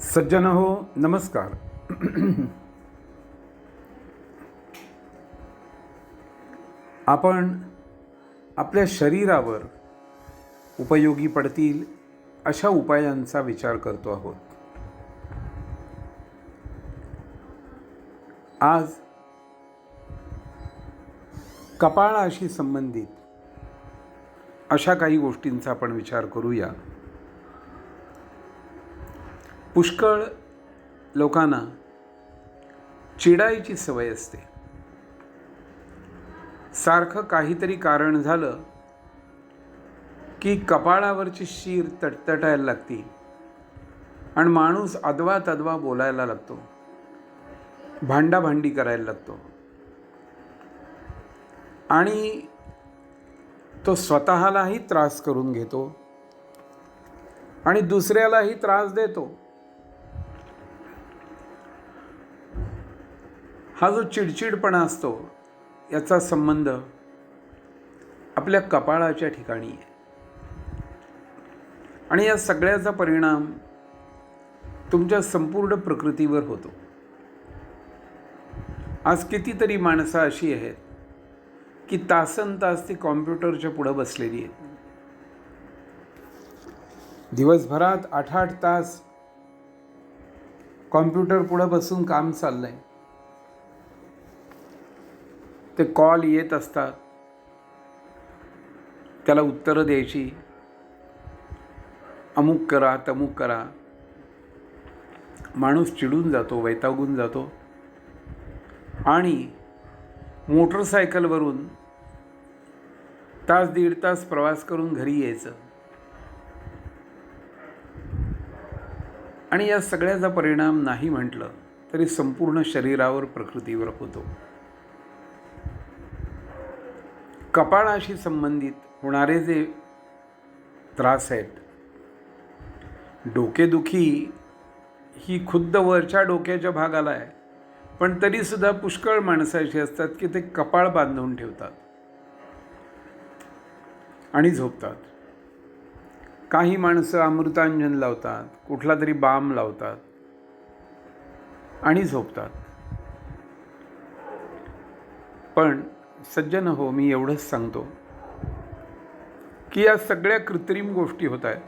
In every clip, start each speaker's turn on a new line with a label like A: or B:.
A: सज्जन हो नमस्कार. आपण आपल्या शरीरावर उपयोगी पडतील अशा उपायांचा विचार करतो आहोत. आज कपाळाशी संबंधित अशा काही गोष्टींचा आपण विचार करूया. पुष्कळ लोकांना चिडायची सवय असते. सारखं काहीतरी कारण झालं की कपाळावरची शीर तटतटायला लागती आणि माणूस अदवा तदवा बोलायला लागतो. भांडाभांडी करायला लागतो. आणि तो स्वतःलाही त्रास करून घेतो आणि दुसऱ्यालाही त्रास देतो. हा जो चिडचिडपणा असतो याचा संबंध आपल्या कपाळाच्या ठिकाणी आहे. आणि या सगळ्याचा परिणाम तुमच्या संपूर्ण प्रकृतीवर होतो. आज कितीतरी माणसं अशी आहेत की तासन तास ती कॉम्प्युटरच्या पुढं बसलेली आहेत. दिवसभरात आठ आठ तास कॉम्प्युटर पुढं बसून काम चाललं आहे ते कॉल येत असतात. त्याला उत्तरं द्यायची. अमुक करा तमुक करा. माणूस चिडून जातो वैतागून जातो. आणि मोटरसायकलवरून तास दीड तास प्रवास करून घरी यायचं. आणि या सगळ्याचा परिणाम नाही म्हटलं तरी संपूर्ण शरीरावर प्रकृतीवर होतो. कपाळाशी संबंधित होणारे जे त्रास आहेत डोकेदुखी ही खुद्द वरच्या डोक्याच्या भागाला आहे. पण तरीसुद्धा पुष्कळ माणसं अशी असतात की ते कपाळ बांधून ठेवतात आणि झोपतात. काही माणसं अमृतांजन लावतात कुठला तरी बाम लावतात आणि झोपतात. पण सज्जन हो मी एवढंच सांगतो की या सगळ्या कृत्रिम गोष्टी होत आहेत.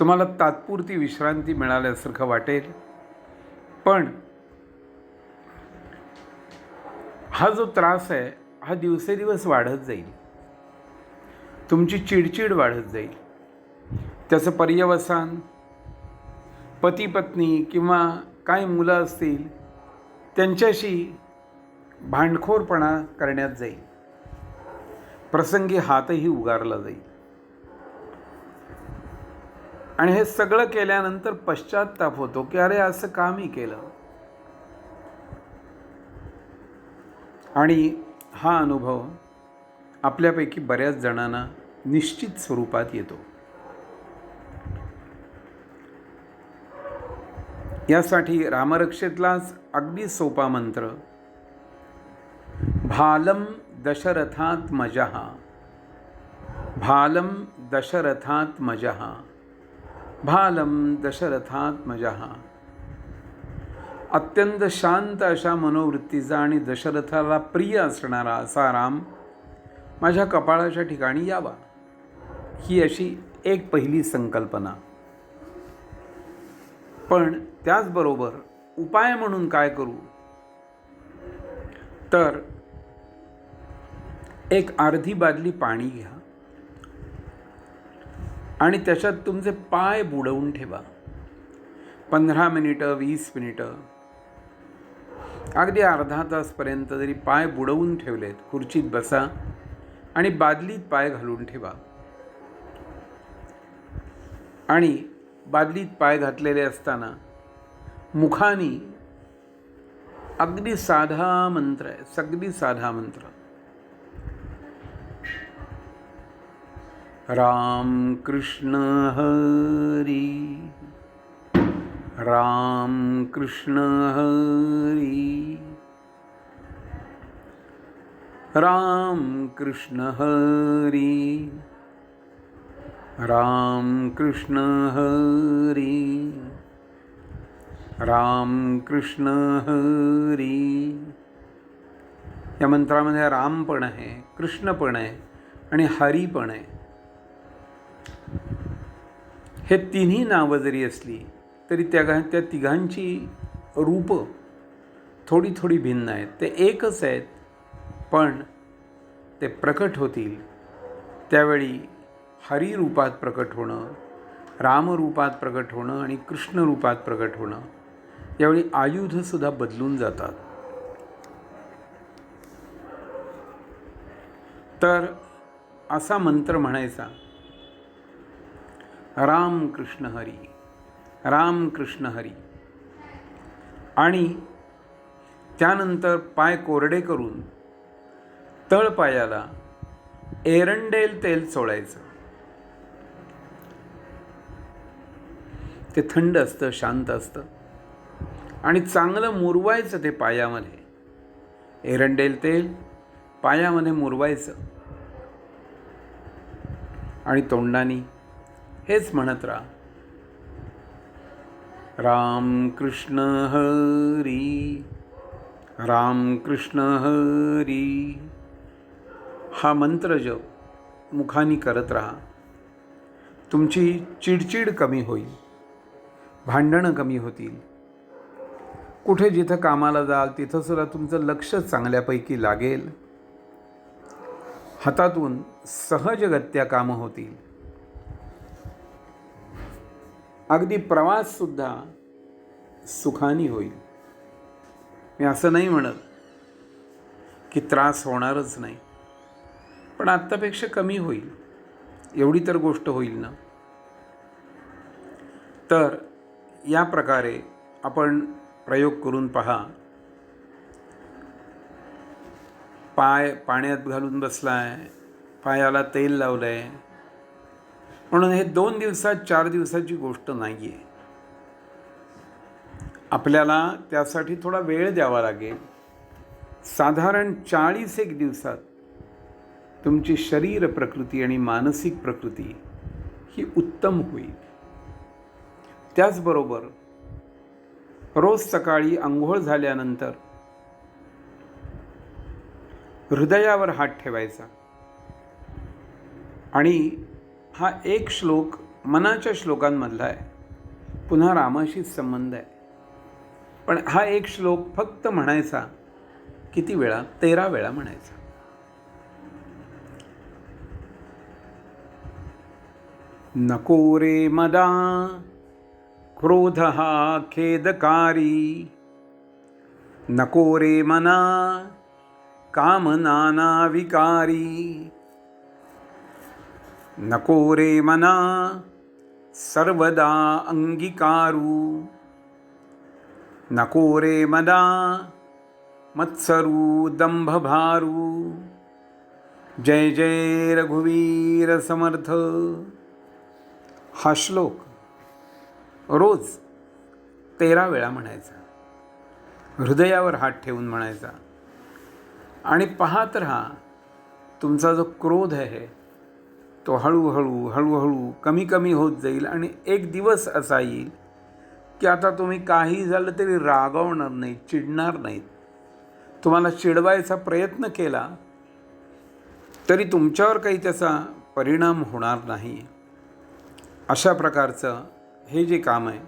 A: तुम्हाला तात्पुरती विश्रांती मिळाल्यासारखं वाटेल. पण हा जो त्रास आहे हा दिवसेदिवस वाढत जाईल. तुमची चिडचिड वाढत जाईल. त्याचं पर्यवसान पती पत्नी किंवा काय मुलं असतील त्यांच्याशी भांडखोरपणा करण्यात जाईल. प्रसंगी हातही उगारला जाईल. आणि हे सगळं केल्यानंतर पश्चाताप होतो की अरे असं का मी केलं? आणि हा अनुभव आपल्यापैकी बऱ्याच जणांना निश्चित स्वरूपात येतो. यासाठी रामरक्षेतलाच अगदी सोपा मंत्र भालं दशरथात मजहा दशरथात्मजः। दशरथात मजहा भालम दशरथात मजहा अत्यंत शांत अशा मनोवृत्तीचा आणि दशरथाला प्रिय असणारा असा राम माझ्या कपाळाच्या ठिकाणी यावा. ही अशी एक पहिली संकल्पना. पण त्याचबरोबर उपाय म्हणून काय करू? तर एक अर्धी बादली पाणी घ्या आणि त्याच्यात तुमचे पाय बुडवून ठेवा. पंधरा मिनिटं वीस मिनिटं. अगदी अर्धा तासपर्यंत जरी पाय बुडवून ठेवलेत खुर्चीत बसा आणि बादलीत पाय घालून ठेवा. आणि बादलीत पाय घातलेले असताना मुखानी अगदी साधा मंत्र आहे सगदी साधा मंत्र. राम कृष्ण हरी। राम कृष्ण हरी। राम कृष्ण हरी। राम कृष्ण हरी। राम कृष्ण हरी। या मंत्रामध्ये राम पण आहे कृष्ण पण आहे आणि हरी पण आहे. हे तिन्ही नावं जरी असली तरी त्या त्या तिघांची रूपं थोडी थोडी भिन्न आहेत. ते एकच आहेत पण ते प्रकट होतील. त्यावेळी हरी रूपात प्रकट होणं रामरूपात प्रकट होणं आणि कृष्णरूपात प्रकट होणं यावेळी आयुधसुद्धा बदलून जातात. तर असा मंत्र म्हणायचा राम कृष्ण हरी राम कृष्ण हरी. आणि त्यानंतर पाय कोरडे करून तळपायाला एरंडेल तेल चोळायचं ते थंड असतं शांत असतं. आणि चांगलं मुरवायचं ते पायामध्ये. एरंडेल तेल पायामध्ये मुरवायचं. आणि तोंडानी हेच म्हणत राहा. राम कृष्ण हरी राम कृष्ण हरी. हा मंत्र जप मुखानी करत राहा. तुमची चिडचिड कमी होईल भांडणं कमी होतील. कुठे जिथं कामाला जाल तिथं सुद्धा तुमचं लक्ष चांगल्यापैकी लागेल. हातातून सहजगत्या कामं होतील. अगदी प्रवाससुद्धा सुखानी होईल. मी असं नाही म्हणत की त्रास होणारच नाही. पण आत्तापेक्षा कमी होईल. एवढी तर गोष्ट होईल ना? तर या प्रकारे आपण प्रयोग करून पहा. पाय पाण्यात घालून बसला आहे पायाला तेल लावलं आहे म्हणून हे दोन दिवसात चार दिवसाची गोष्ट नाही आहे आपल्याला त्यासाठी थोडा वेळ द्यावा लागेल. साधारण चाळीस एक दिवसात तुमची शरीर प्रकृती आणि मानसिक प्रकृती ही उत्तम होईल. त्याचबरोबर रोज सकाळी आंघोळ झाल्यानंतर हृदयावर हात ठेवायचा आणि हा एक श्लोक मनाच्या श्लोकांमधला आहे. पुन्हा रामाशीच संबंध आहे. पण हा एक श्लोक फक्त म्हणायचा किती वेळा? तेरा वेळा म्हणायचा. नको रे मदा क्रोध हा खेदकारी. नको रे मना कामनाना विकारी. नको रे मना सर्वदा अंगीकारू. नको रे मदा मत्सरू दंभभारू. जय जय रघुवीर समर्थ. हा श्लोक रोज तेरा वेळा म्हणायचा. हृदयावर हात ठेवून म्हणायचा. आणि पाहत राहा तुमचा जो क्रोध आहे तो हळूहळू हळूहळू कमी कमी होत जाईल आणि एक दिवस असा येईल की आता तुम्ही काही झालं तरी रागवणार नाही चिडणार नाहीत. तुम्हाला चिडवायचा प्रयत्न केला तरी तुमच्यावर काही त्याचा परिणाम होणार नाही. अशा प्रकारचं हे जे काम आहे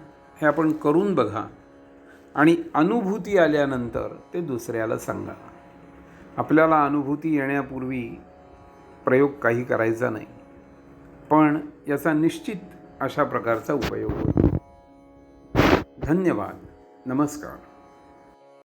A: हे आपण करून बघा आणि अनुभूती आल्यानंतर ते दुसऱ्याला सांगा. आपल्याला अनुभूती येण्यापूर्वी प्रयोग काही करायचा नाही. पण याचा निश्चित अशा प्रकारचा उपयोग होतो. धन्यवाद. नमस्कार.